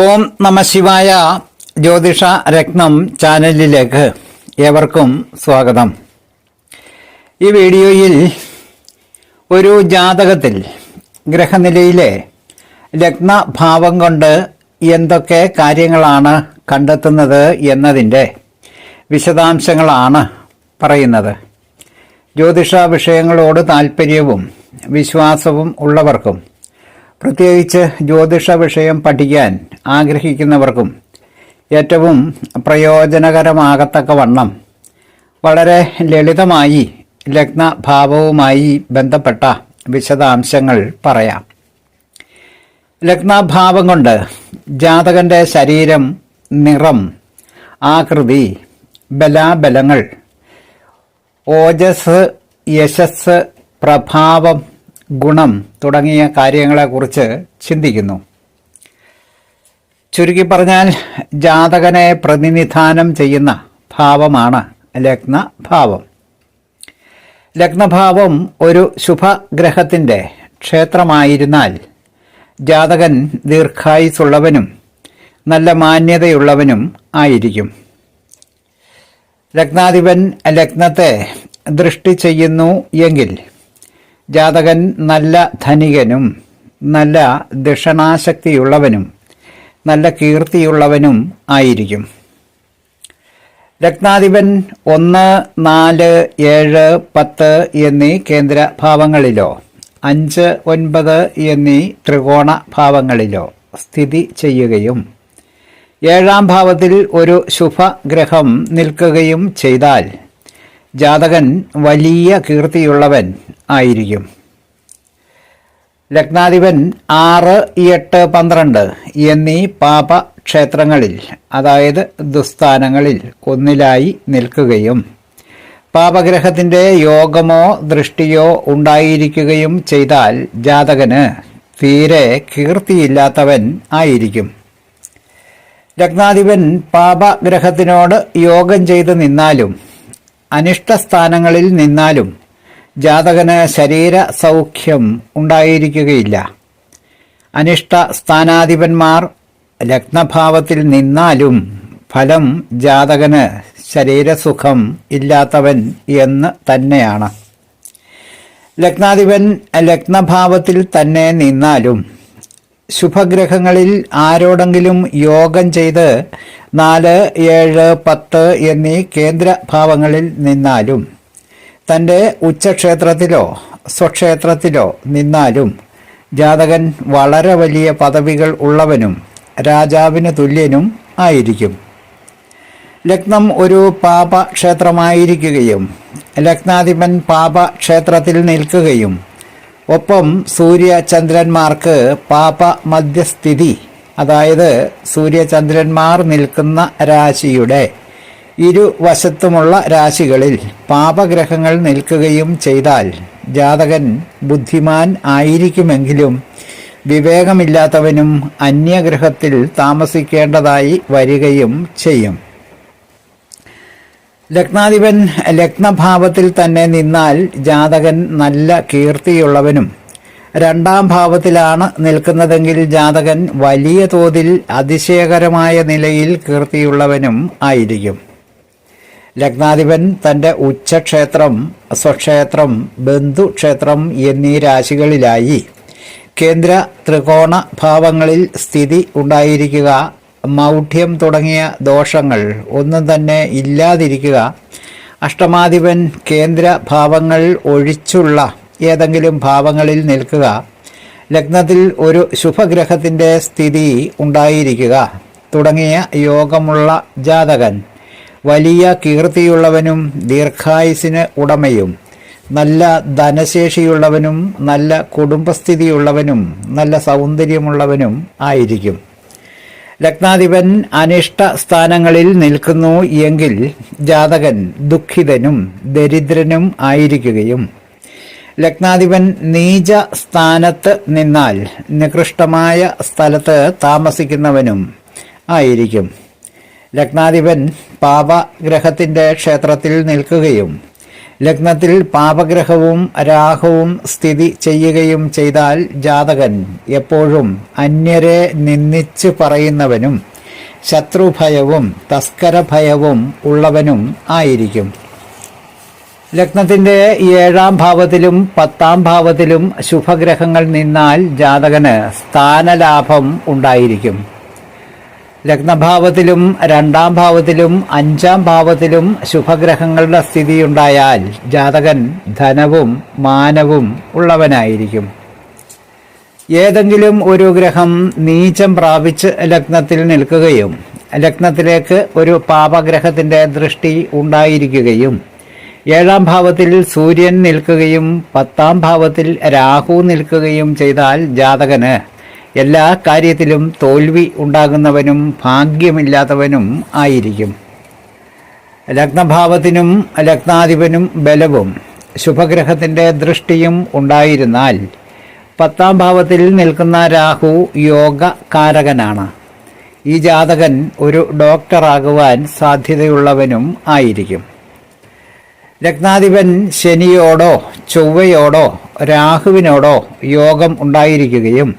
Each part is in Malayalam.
ഓം നമ ശിവായ ജ്യോതിഷ രത്നം ചാനലിലേക്ക് ഏവർക്കും സ്വാഗതം. ഈ വീഡിയോയിൽ ഒരു ജാതകത്തിൽ ഗ്രഹനിലയിലെ ലഗ്നഭാവം കൊണ്ട് എന്തൊക്കെ കാര്യങ്ങളാണ് കണ്ടെത്തുന്നത് എന്നതിന്റെ വിശദാംശങ്ങളാണ് പറയുന്നത്. ജ്യോതിഷ വിഷയങ്ങളോട് താല്പര്യവും വിശ്വാസവും ഉള്ളവർക്കും പ്രത്യേകിച്ച് ജ്യോതിഷ വിഷയം പഠിക്കാൻ ആഗ്രഹിക്കുന്നവർക്കും ഏറ്റവും പ്രയോജനകരമാകത്തക്കവണ്ണം വളരെ ലളിതമായി ലഗ്നഭാവവുമായി ബന്ധപ്പെട്ട വിശദാംശങ്ങൾ പറയാം. ലഗ്നഭാവം കൊണ്ട് ജാതകന്റെ ശരീരം നിറം ആകൃതി ബലാബലങ്ങൾ ഓജസ് യശസ് പ്രഭാവം ഗുണം തുടങ്ങിയ കാര്യങ്ങളെക്കുറിച്ച് ചിന്തിക്കുന്നു. ചുരുക്കി പറഞ്ഞാൽ ജാതകനെ പ്രതിനിധാനം ചെയ്യുന്ന ഭാവമാണ് ലഗ്നഭാവം. ലഗ്നഭാവം ഒരു ശുഭഗ്രഹത്തിന്റെ ക്ഷേത്രമായിരുന്നാൽ ജാതകൻ ദീർഘായുസുള്ളവനും നല്ല മാന്യതയുള്ളവനും ആയിരിക്കും. ലഗ്നാധിപൻ ലഗ്നത്തെ ദൃഷ്ടി ചെയ്യുന്നു എങ്കിൽ ജാതകൻ നല്ല ധനികനും നല്ല ദക്ഷണാശക്തിയുള്ളവനും നല്ല കീർത്തിയുള്ളവനും ആയിരിക്കും. രത്നാധിപൻ ഒന്ന് നാല് ഏഴ് പത്ത് എന്നീ കേന്ദ്ര ഭാവങ്ങളിലോ അഞ്ച് ഒൻപത് എന്നീ ത്രികോണ ഭാവങ്ങളിലോ സ്ഥിതി ചെയ്യുകയും ഏഴാം ഭാവത്തിൽ ഒരു ശുഭഗ്രഹം നിൽക്കുകയും ചെയ്താൽ ജാതകൻ വലിയ കീർത്തിയുള്ളവൻ ആയിരിക്കും. ലഗ്നാധിപൻ ആറ് എട്ട് പന്ത്രണ്ട് എന്നീ പാപ ക്ഷേത്രങ്ങളിൽ അതായത് ദുസ്ഥാനങ്ങളിൽ ഒന്നിലായി നിൽക്കുകയും പാപഗ്രഹത്തിന്റെ യോഗമോ ദൃഷ്ടിയോ ഉണ്ടായിരിക്കുകയും ചെയ്താൽ ജാതകന് തീരെ കീർത്തിയില്ലാത്തവൻ ആയിരിക്കും. ലഗ്നാധിപൻ പാപഗ്രഹത്തിനോട് യോഗം ചെയ്ത് നിന്നാലും അനിഷ്ടസ്ഥാനങ്ങളിൽ നിന്നാലും ജാതകന് ശരീര സൗഖ്യം ഉണ്ടായിരിക്കുകയില്ല. അനിഷ്ട സ്ഥാനാധിപന്മാർ ലഗ്നഭാവത്തിൽ നിന്നാലും ഫലം ജാതകന് ശരീരസുഖം ഇല്ലാത്തവൻ എന്ന് തന്നെയാണ്. ലഗ്നാധിപൻ ലഗ്നഭാവത്തിൽ തന്നെ നിന്നാലും ശുഭഗ്രഹങ്ങളിൽ ആരോടെങ്കിലും യോഗം ചെയ്ത് നാല് ഏഴ് പത്ത് എന്നീ കേന്ദ്രഭാവങ്ങളിൽ നിന്നാലും തന്റെ ഉച്ചക്ഷേത്രത്തിലോ സ്വക്ഷേത്രത്തിലോ നിന്നാലും ജാതകൻ വളരെ വലിയ പദവികൾ ഉള്ളവനും രാജാവിന് തുല്യനും ആയിരിക്കും. ലഗ്നം ഒരു പാപക്ഷേത്രമായിരിക്കുകയും ലഗ്നാധിപൻ പാപക്ഷേത്രത്തിൽ നിൽക്കുകയും ഒപ്പം സൂര്യചന്ദ്രന്മാർക്ക് പാപ മധ്യസ്ഥിതി അതായത് സൂര്യചന്ദ്രന്മാർ നിൽക്കുന്ന രാശിയുടെ ഇരുവശത്തുമുള്ള രാശികളിൽ പാപഗ്രഹങ്ങൾ നിൽക്കുകയും ചെയ്താൽ ജാതകൻ ബുദ്ധിമാൻ ആയിരിക്കുമെങ്കിലും വിവേകമില്ലാത്തവനും അന്യഗ്രഹത്തിൽ താമസിക്കേണ്ടതായി വരികയും ചെയ്യും. ലഗ്നാധിപൻ ലഗ്നഭാവത്തിൽ തന്നെ നിന്നാൽ ജാതകൻ നല്ല കീർത്തിയുള്ളവനും. രണ്ടാം ഭാവത്തിലാണ് നിൽക്കുന്നതെങ്കിൽ ജാതകൻ വലിയ തോതിൽ അതിശയകരമായ നിലയിൽ കീർത്തിയുള്ളവനും ആയിരിക്കും. ലഗ്നാധിപൻ തന്റെ ഉച്ചക്ഷേത്രം സ്വക്ഷേത്രം ബന്ധുക്ഷേത്രം എന്നീ രാശികളിലായി കേന്ദ്ര ത്രികോണ ഭാവങ്ങളിൽ സ്ഥിതി ഉണ്ടായിരിക്കുക മൗഢ്യം തുടങ്ങിയ ദോഷങ്ങൾ ഒന്നും തന്നെ ഇല്ലാതിരിക്കുക. അഷ്ടമാധിപൻ കേന്ദ്ര ഭാവങ്ങൾ ഒഴിച്ചുള്ള ഏതെങ്കിലും ഭാവങ്ങളിൽ നിൽക്കുക. ലഗ്നത്തിൽ ഒരു ശുഭഗ്രഹത്തിന്റെ സ്ഥിതി ഉണ്ടായിരിക്കുക. തുടങ്ങിയ യോഗമുള്ള ജാതകൻ. വലിയ കീർത്തിയുള്ളവനും ദീർഘായുസിന് ഉടമയും. നല്ല ധനശേഷിയുള്ളവനും നല്ല കുടുംബസ്ഥിതിയുള്ളവനും നല്ല സൗന്ദര്യമുള്ളവനും ആയിരിക്കും. ലഗ്നാധിപൻ അനിഷ്ട സ്ഥാനങ്ങളിൽ നിൽക്കുന്നു എങ്കിൽ ജാതകൻ ദുഃഖിതനും ദരിദ്രനും ആയിരിക്കുകയും. ലഗ്നാധിപൻ നീച സ്ഥാനത്ത് നിന്നാൽ നികൃഷ്ടമായ സ്ഥലത്ത് താമസിക്കുന്നവനും ആയിരിക്കും. ലഗ്നാധിപൻ പാപഗ്രഹത്തിന്റെ ക്ഷേത്രത്തിൽ നിൽക്കുകയും ലഗ്നത്തിൽ പാപഗ്രഹവും രാഹുവും സ്ഥിതി ചെയ്യുകയും ചെയ്താൽ ജാതകൻ എപ്പോഴും അന്യരെ നിന്ദിച്ച് പറയുന്നവനും ശത്രുഭയവും തസ്കരഭയവും ഉള്ളവനും ആയിരിക്കും. ലഗ്നത്തിന്റെ ഏഴാം ഭാവത്തിലും പത്താം ഭാവത്തിലും ശുഭഗ്രഹങ്ങൾ നിന്നാൽ ജാതകന് സ്ഥാനലാഭം ഉണ്ടായിരിക്കും. ലഗ്നഭാവത്തിലും രണ്ടാം ഭാവത്തിലും അഞ്ചാം ഭാവത്തിലും ശുഭഗ്രഹങ്ങളുടെ സ്ഥിതിയുണ്ടായാൽ ജാതകൻ ധനവും മാനവും ഉള്ളവനായിരിക്കും. ഏതെങ്കിലും ഒരു ഗ്രഹം നീചം പ്രാപിച്ച് ലഗ്നത്തിൽ നിൽക്കുകയും ലഗ്നത്തിലേക്ക് ഒരു പാപഗ്രഹത്തിന്റെ ദൃഷ്ടി ഉണ്ടായിരിക്കുകയും ഏഴാം ഭാവത്തിൽ സൂര്യൻ നിൽക്കുകയും പത്താം ഭാവത്തിൽ രാഹു നിൽക്കുകയും ചെയ്താൽ ജാതകന് എല്ലാ കാര്യത്തിലും തോൽവി ഉണ്ടാകുന്നവനും ഭാഗ്യമില്ലാത്തവനും ആയിരിക്കും. ലഗ്നഭാവത്തിനും ലഗ്നാധിപനും ബലവും ശുഭഗ്രഹത്തിന്റെ ദൃഷ്ടിയും ഉണ്ടായിരുന്നാൽ പത്താം ഭാവത്തിൽ നിൽക്കുന്ന രാഹു യോഗ കാരകനാണ് ഈ ജാതകൻ ഒരു ഡോക്ടറാകുവാൻ സാധ്യതയുള്ളവനും ആയിരിക്കും. ലഗ്നാധിപൻ ശനിയോടോ ചൊവ്വയോടോ രാഹുവിനോടോ യോഗം ഉണ്ടായിരിക്കുകയും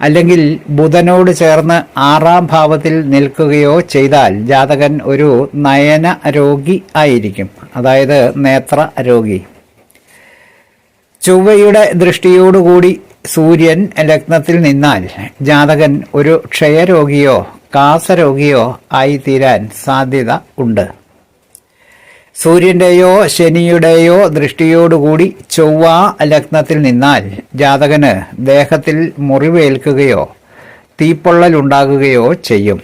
അല്ലെങ്കിൽ ബുധനോട് ചേർന്ന് ആറാം ഭാവത്തിൽ നിൽക്കുകയോ ചെയ്താൽ ജാതകൻ ഒരു നയന രോഗി ആയിരിക്കും. അതായത് നേത്ര രോഗി. ചൊവ്വയുടെ ദൃഷ്ടിയോടുകൂടി സൂര്യൻ ലഗ്നത്തിൽ നിന്നാൽ ജാതകൻ ഒരു ക്ഷയരോഗിയോ കാസരോഗിയോ ആയിത്തീരാൻ സാധ്യത ഉണ്ട്. സൂര്യന്റെയോ ശനിയുടെയോ ദൃഷ്ടിയോടുകൂടി ചൊവ്വ ലഗ്നത്തിൽ നിന്നാൽ ജാതകന് ദേഹത്തിൽ മുറിവേൽക്കുകയോ തീപ്പൊള്ളലുണ്ടാകുകയോ ചെയ്യും.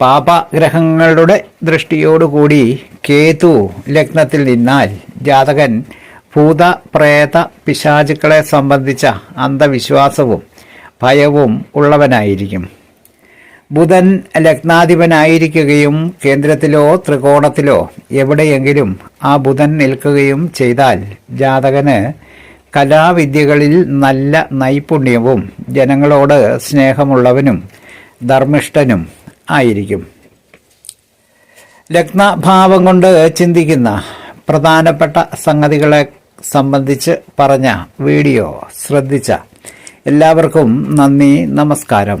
പാപഗ്രഹങ്ങളുടെ ദൃഷ്ടിയോടുകൂടി കേതു ലഗ്നത്തിൽ നിന്നാൽ ജാതകൻ ഭൂത പ്രേത പിശാചുക്കളെ സംബന്ധിച്ച അന്ധവിശ്വാസവും ഭയവും ഉള്ളവനായിരിക്കും. ബുധൻ ലഗ്നാധിപനായിരിക്കുകയും കേന്ദ്രത്തിലോ ത്രികോണത്തിലോ എവിടെയെങ്കിലും ആ ബുധൻ നിൽക്കുകയും ചെയ്താൽ ജാതകന് കലാവിദ്യകളിൽ നല്ല നൈപുണ്യവും ജനങ്ങളോട് സ്നേഹമുള്ളവനും ധർമ്മിഷ്ഠനും ആയിരിക്കും. ലഗ്നഭാവം കൊണ്ട് ചിന്തിക്കുന്ന പ്രധാനപ്പെട്ട സംഗതികളെ സംബന്ധിച്ച് പറഞ്ഞ വീഡിയോ ശ്രദ്ധിച്ച എല്ലാവർക്കും നന്ദി നമസ്കാരം.